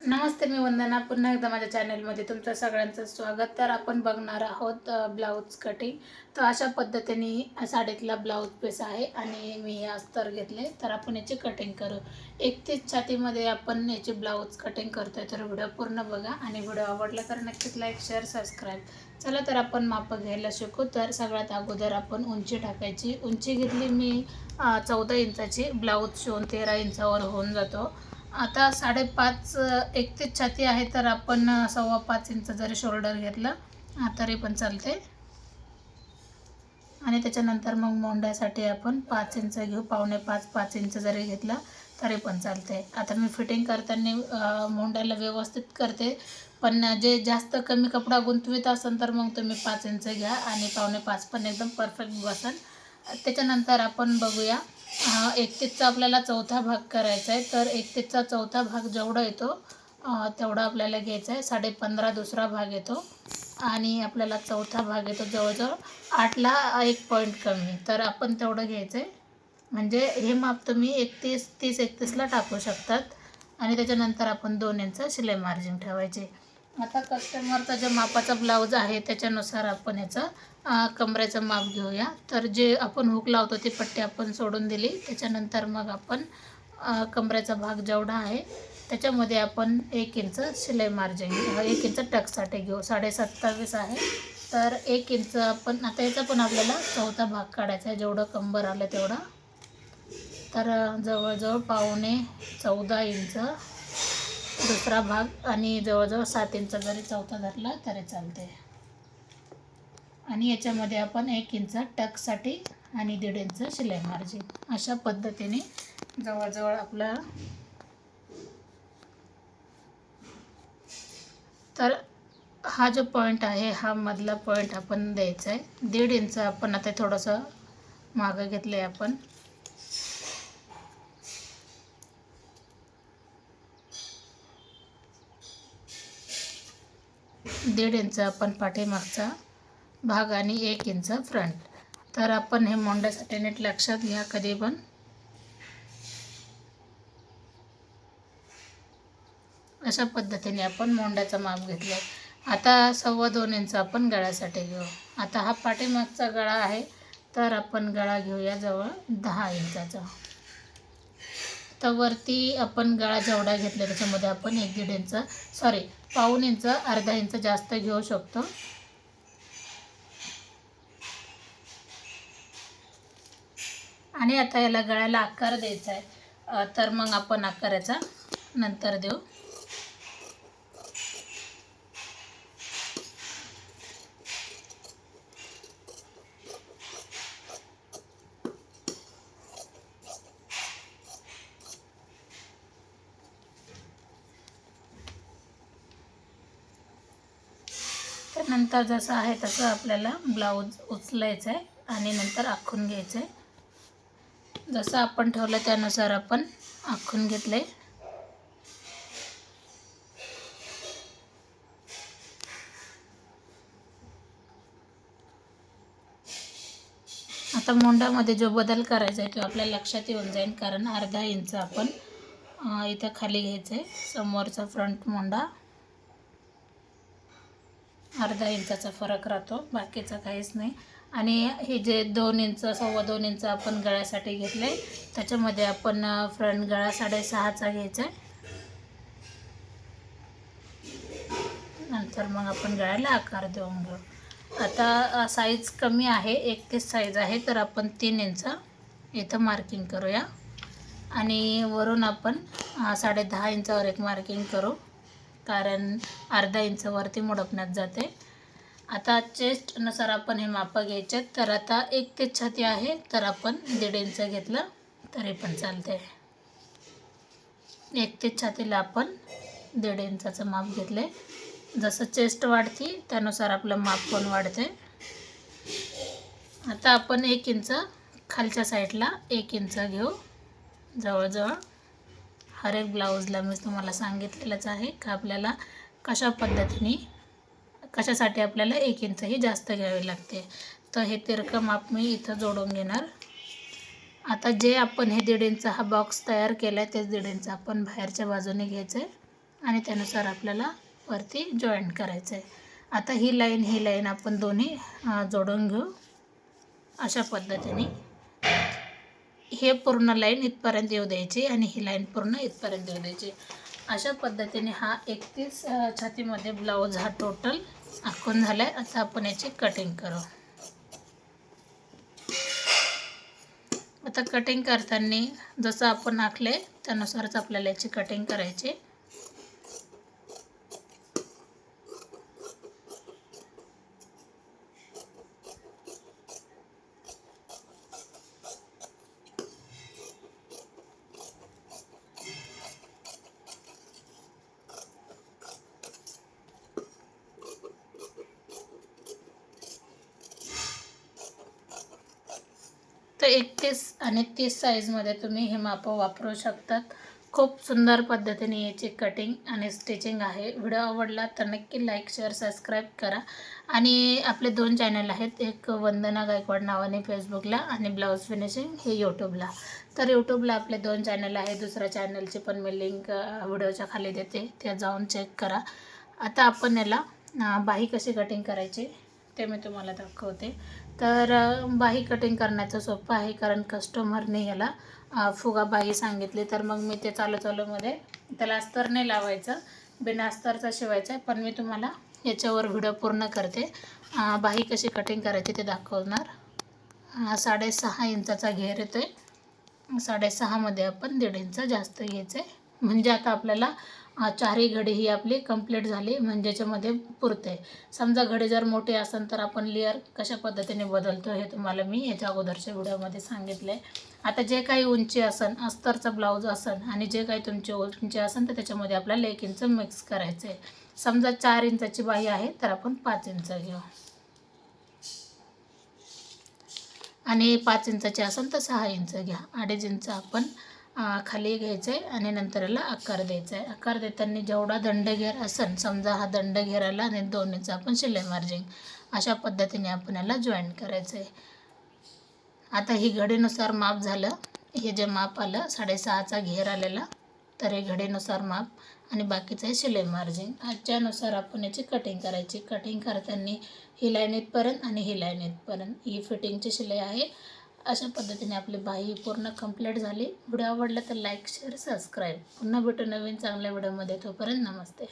नमस्ते मी वंदना पुन्हा एकदा माझ्या चॅनलमध्ये तुमचं सगळ्यांचं स्वागत. तर आपण बघणार आहोत ब्लाऊज कटिंग. तर अशा पद्धतीने साडीतला ब्लाऊज पीस आहे आणि मी हे अस्तर घेतले. तर आपण याची कटिंग करू. एकतीस छातीमध्ये आपण याची ब्लाऊज कटिंग करतोय. तर व्हिडिओ पूर्ण बघा आणि व्हिडिओ आवडला तर नक्कीच लाईक शेअर सबस्क्राईब. चला तर आपण मापं घ्यायला शिकू. तर सगळ्यात अगोदर आपण उंची टाकायची. उंची घेतली मी चौदा इंचाची. ब्लाऊज शिवून तेरा इंचावर होऊन जातो. आता साडेपाच एकतीस छाती आहे तर आपण सव्वा पाच इंच जरी शोल्डर घेतलं तरी पण चालते. आणि त्याच्यानंतर मग मोंड्यासाठी आपण पाच इंच घेऊ पावणे पाच पाच इंच जरी घेतलं तरी पण चालते. आता मी फिटिंग करताना मोंड्याला व्यवस्थित करते. पण जे जास्त कमी कपडा गुंतवीत असेल तर मग तुम्ही पाच इंच घ्या आणि पावणे पाच पण एकदम परफेक्ट बसन. त्याच्यानंतर आपण बघूया अ, एकतीसचा आपल्याला चौथा भाग करायचा आहे. तर एकतीसचा चौथा भाग जेवढा येतो तेवढा आपल्याला घ्यायचा आहे. साडे पंधरा दुसरा भाग येतो आणि आपल्याला चौथा भाग येतो. जवळजवळ आठला एक पॉईंट कमी. तर आपण तेवढं घ्यायचं आहे म्हणजे हे माप तुम्ही एकतीस तीस एकतीसला टाकू शकतात. आणि त्याच्यानंतर आपण दोन इंच शिलाई मार्जिन ठेवायचे. आता कस्टमरचा जो मापाचा ब्लाऊज आहे त्याच्यानुसार आपण याचं कमरेचं माप घेऊया. तर जे आपण हुक लावतो ती पट्टी आपण सोडून दिली. त्याच्यानंतर मग आपण कमरेचा भाग जेवढा आहे त्याच्यामध्ये आपण एक इंच शिलाई मार्जिन घेऊ एक इंच टक्ससाठी घेऊ. साडे सत्तावीस आहे. तर एक इंच आपण आता याचा पण आपल्याला चौथा भाग काढायचा आहे. जेवढं कंबर आलं तेवढं. तर जवळजवळ पावणे चौदा इंच दुसरा भाग आणि जवळजवळ सात इंच जरी चौथा धरला तरी चालते आणि याच्यामध्ये आपण एक इंच टकसाठी आणि दीड इंच शिलाई मार्जिन अशा पद्धतीने जवळजवळ आपला तर हा जो पॉईंट आहे हा मधला पॉईंट आपण द्यायचा आहे दीड इंच आपण आता थोडंसं मागं घेतलं आहे आपण. दीड इंच आपण पाठीमागचा भाग आणि एक इंच फ्रंट. तर आपण हे मोंड्यासाठी नीट लक्षात घ्या कधी पण. अशा पद्धतीने आपण मोंड्याचा माप घेतला आता सव्वा दोन इंच आपण गळ्यासाठी घेऊ. आता हा पाठीमागचा गळा आहे. तर आपण गळा घेऊया जवळ दहा इंचाचा. तर वरती आपण गळा जेवढा घेतला त्याच्यामध्ये आपण एक दीड इंच सॉरी पाऊन इंच अर्धा इंच जास्त घेऊ शकतो. आणि आता याला गळ्याला आकार द्यायचा आहे. तर मग आपण आकाराचा नंतर देऊ. नंतर जसं आहे तसं आपल्याला ब्लाऊज उचलायचं आहे आणि नंतर आखून घ्यायचं आहे. जसं आपण ठेवलं त्यानुसार आपण आखून घेतले आता मोंडामध्ये जो बदल करायचा आहे तो आपल्या लक्षात येऊन जाईल कारण अर्धा इंच आपण इथं खाली घ्यायचं आहे समोरचा फ्रंट मोंडा. अर्धा इंचाचा फरक राहतो बाकीचा काहीच नाही. आणि हे जे दोन इंच सव्वा दोन इंच आपण गळ्यासाठी घेतले त्याच्यामध्ये आपण फ्रंट गळा साडेसहाचा घ्यायचा आहे नंतर मग आपण गळ्याला आकार देऊन घेऊ आता साईज कमी आहे एकतीस साईज आहे तर आपण तीन इंच इथं मार्किंग करूया. आणि वरून आपण साडे दहा इंचावर एक मार्किंग करू. कारण अर्धा इंच वरती मुडपण्यात जाते. आता चेस्टनुसार आपण हे मापं घ्यायचे तर आता एक ते छाती आहे तर आपण दीड इंच घेतलं तरी पण चालते एक ते छातीला आपण दीड इंचाचं माप घेतले. जसं चेस्ट वाढते त्यानुसार आपलं माप पण वाढते. आता आपण एक इंच खालच्या साईडला एक इंच घेऊ. जवळजवळ हर एक ब्लाऊजला मी तुम्हाला सांगितलेलंच आहे का आपल्याला कशा पद्धतीने कशासाठी आपल्याला एक इंचही जास्त घ्यावे लागते. तर हे तिरकं माप मी इथं जोडून घेणार. आता जे आपण हे दीड इंच हा बॉक्स तयार केला आहे तेच दीड इंच आपण बाहेरच्या बाजूने घ्यायचं आहे आणि त्यानुसार आपल्याला वरती जॉईंट करायचं आहे आता ही लाईन ही लाईन आपण दोन्ही जोडून घेऊ. अशा पद्धतीने हे पूर्ण लाईन इथपर्यंत येऊ द्यायची आणि ही लाईन पूर्ण इथपर्यंत येऊ द्यायची. अशा पद्धतीने हा एकतीस छातीमध्ये ब्लाऊज हा टोटल आखून झाला आहे आता आपण याची कटिंग करू. आता कटिंग करताना जसं आपण आखले त्यानुसारच आपल्याला याची कटिंग करायची. एकतीस आणि तीस साईजमध्ये तुम्ही हे मापं वापरू शकतात. खूप सुंदर पद्धतीने याची कटिंग आणि स्टिचिंग आहे. व्हिडिओ आवडला तर नक्की लाईक शेअर सबस्क्राईब करा. आणि आपले दोन चॅनल आहेत. एक वंदना गायकवाड नावाने फेसबुकला आणि ब्लाऊज फिनिशिंग हे यूट्यूबला तर यूट्यूबला आपले दोन चॅनल आहे दुसऱ्या चॅनलची पण मी लिंक व्हिडिओच्या खाली देते. त्या जाऊन चेक करा. आता आपण याला बाही कशी कटिंग करायची? ते मी तुम्हाला दाखवते. तर बाही कटिंग करण्याचं सोपं आहे कारण कस्टमरने याला फुगा बाही सांगितली. तर मग मी ते चालू चालूमध्ये त्याला अस्तर नाही लावायचं बिना अस्तरचा शिवायचा आहे. पण मी तुम्हाला याच्यावर व्हिडिओ पूर्ण करते. बाही कशी कटिंग करायची ते दाखवणार. साडेसहा इंचाचा घेर येतो आहे साडेसहामध्ये आपण दीड इंच जास्त घ्यायचं आहे म्हणजे आता आपल्याला चारही घडी ही आपली कंप्लीट झाली म्हणजे याच्यामध्ये पुरते. समजा घडी जर मोठी असेल तर आपण लेअर कशा पद्धतीने बदलतो हे तुम्हाला मी याच्या अगोदरच्या व्हिडिओमध्ये सांगितलं. आहे आता जे काही उंची असन अस्तरचा ब्लाऊज असन आणि जे काही तुमची उंची असेल तर त्याच्यामध्ये आपल्याला एक मिक्स करायचं आहे समजा चार इंचाची बाही आहे तर आपण पाच इंच घेऊ. आणि पाच इंचाची असेल तर सहा इंच घ्या. अडीच इंच आपण खाली घ्यायचं आहे आणि नंतर याला आकार द्यायचा आहे आकार देताना जेवढा दंडघेर असेल समजा हा दंडघेर आला आणि दोन्हीचा आपण शिलाई मार्जिंग अशा पद्धतीने आपण याला जॉईन करायचं आहे आता ही घडीनुसार माप झालं. हे जे माप आलं साडेसहाचा घेर आलेला तर हे घडीनुसार माप आणि बाकीचं आहे शिलाई मार्जिंग आजच्यानुसार आपण याची कटिंग करायची. कटिंग करताना ही लाईन इथपर्यंत आणि ही लाईन इथपर्यंत. ही फिटिंगची शिलाई आहे. अशा पद्धतीने आपली बाही पूर्ण कंप्लीट झाली. व्हिडिओ आवडला तर लाईक शेअर सबस्क्राईब पुन्हा भेटू नवीन चांगल्या व्हिडिओमध्ये तोपर्यंत नमस्ते.